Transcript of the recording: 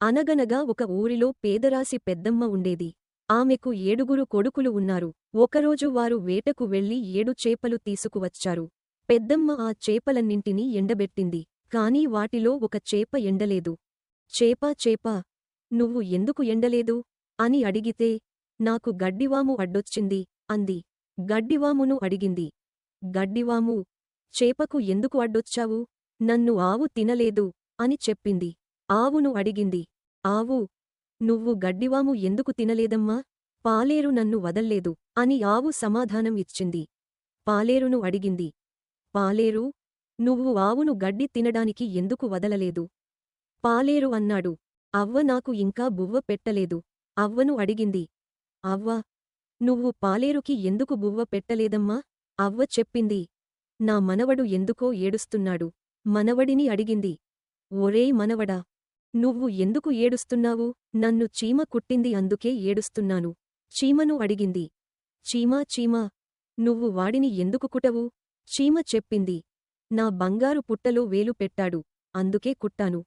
అనగనగా ఒక ఊరిలో పేదరాసి పెద్దమ్మ ఉండేది. ఆమెకు ఏడుగురు కొడుకులు ఉన్నారు. ఒకరోజు వారు వేటకు వెళ్ళి ఏడు చేపలు తీసుకువచ్చారు. పెద్దమ్మ ఆ చేపలన్నింటినీ ఎండబెట్టింది. కాని వాటిలో ఒక చేప ఎండలేదు. చేపా చేప నువ్వు ఎందుకు ఎండలేదు అని అడిగితే నాకు గడ్డివాము అడ్డొచ్చింది అంది. గడ్డివామును అడిగింది. గడ్డివాము చేపకు ఎందుకు అడ్డొచ్చావు? నన్ను ఆవు తినలేదు అని చెప్పింది. ఆవును అడిగింది. ఆవు నువ్వు గడ్డివాము ఎందుకు తినలేదమ్మా? పాలేరు నన్ను వదల్లేదు అని ఆవు సమాధానం ఇచ్చింది. పాలేరును అడిగింది. పాలేరు నువ్వు ఆవును గడ్డి తినడానికి ఎందుకు వదలలేదు? పాలేరు అన్నాడు. అవ్వ నాకు ఇంకా బువ్వ పెట్టలేదు అవ్వను అడిగింది. అవ్వ నువ్వు పాలేరుకి ఎందుకు బువ్వ పెట్టలేదమ్మా? అవ్వ చెప్పింది. నా మనవడు ఎందుకో ఏడుస్తున్నాడు. మనవడిని అడిగింది. ఒరేయ్ మనవడా నువ్వు ఎందుకు ఏడుస్తున్నావు? నన్ను చీమ కుట్టింది అందుకే ఏడుస్తున్నాను. చీమను అడిగింది. చీమా చీమా. నువ్వు వాడిని ఎందుకు కుటవు చీమ చెప్పింది. నా బంగారు పుట్టలో వేలు పెట్టాడు. అందుకే కుట్టాను.